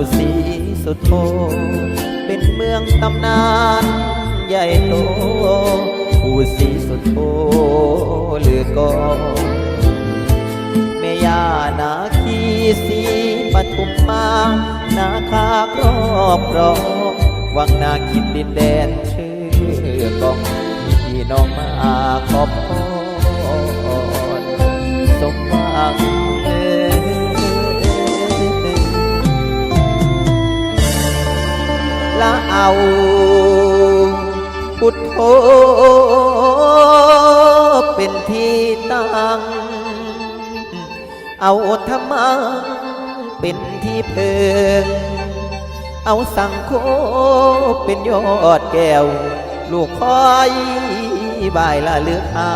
ปู่ศรีสุโธเป็นเมืองตำนานใหญ่โตปู่ศรีสุโธหรือก็เมยานาคีสีปทุมมา นาคาครอบครองวังนาคินดินแดนชื่อกองพี่น้องมาขอบพรสมหวังาพุทโธเป็นที่ตั้ง เอาธรรมังเป็นที่เพิง เอาสังโฆเป็นยอดแก้ว ลูกคอยบายละเลือกอา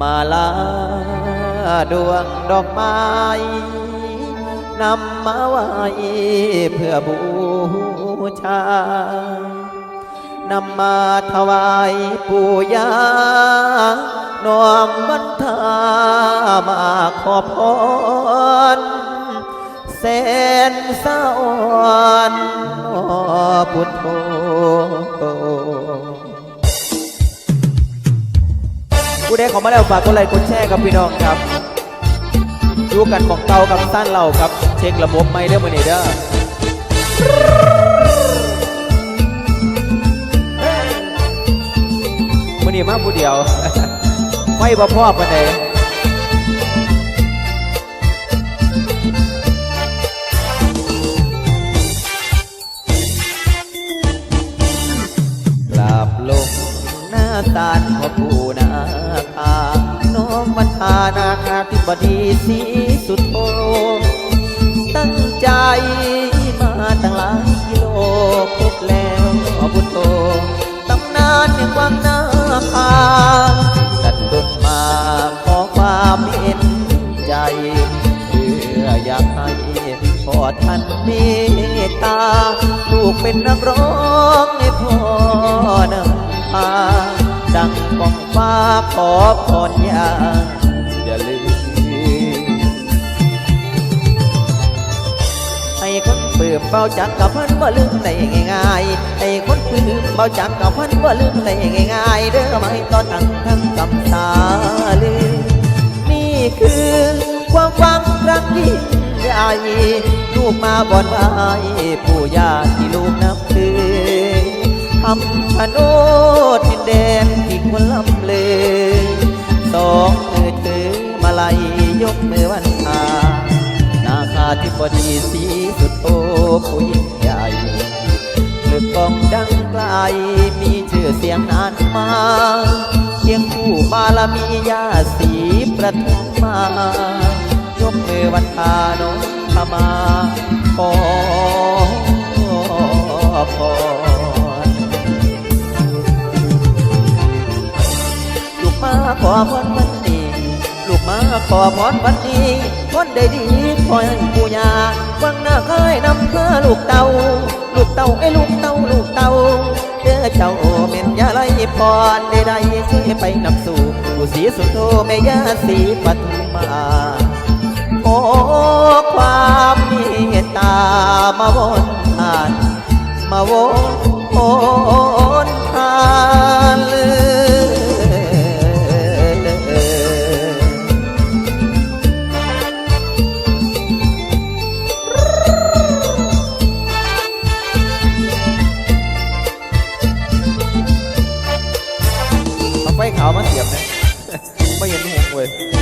มาลาดวงดอกไม้ นำมาไว้เพื่อบูชานำมาถวายปู่ย่าน้อมบรรทามาขอพรแสนสะอ่อนนอพุทโธผู้ใดเขอมาแล้วฝากกดไลค์กดแชร์กับพี่น้องครับ ดูกันของเก่ากับสั้นเราครับ เช็คระบบไม่เด้อมือนี้เด้อมือนี้มาผู้เดียว ไม่บ่พ่อปานใดกราบลงหน้าตาลพ่อปู่นาคาน้อมวันทานา บดีสีสุดโทตั้งใจมาตั้งหลายกิโลพบแล้วพุทโธตำนานแห่งวังนาคาดันดนมาขอความเห็นใจ เพื่ออยากให้พ่อท่านเมตตา ลูกเป็นนักร้องให้พ่อนำพาดังกองฟ้าขอพรอย่าอ เบาจักกับพันบ่ลืมได้ง่ายๆให้คนปลื้มเบาจักกับพันบ่ลืมได้ง่ายๆเด้อไม่ต่อทั้งทั้งกำตาลืมนี่คือความหวังครั้งยิ่งใหญ่ลูกมาบอนไว้ปู่ย่าที่ลูกนับถือทำชะโนดดินแดนที่คนลำเลอสองมือถือมาลัยยกมือวันทานาคาธิบดีสีสุดโต ผู้ยิ่งใหญ่ลือกกองดังไกลมีชื่อเสียงนานมาเคียงคู่บารมียาสีประทุมมายกมือวันทาโนขมาขอพรลูกมาขอพรวันนี้ ลูกมาขอพรวันนี้คนได้ดีคอยให้ผู้ยา วังหน้าคายนำเพื่อลูกเต่าลูกเต่าไอ้ลูกเต่าลูกเต่าเด้อเจ้าเม็นยาไรพรใดๆช่วยไปนำสู่ผู้สีสุโธแม่ยาสีปฐุมาโอความเมตตามาวนทาน มาวนท เท้ามาเสียบนะไม่เห็นหงเว้ย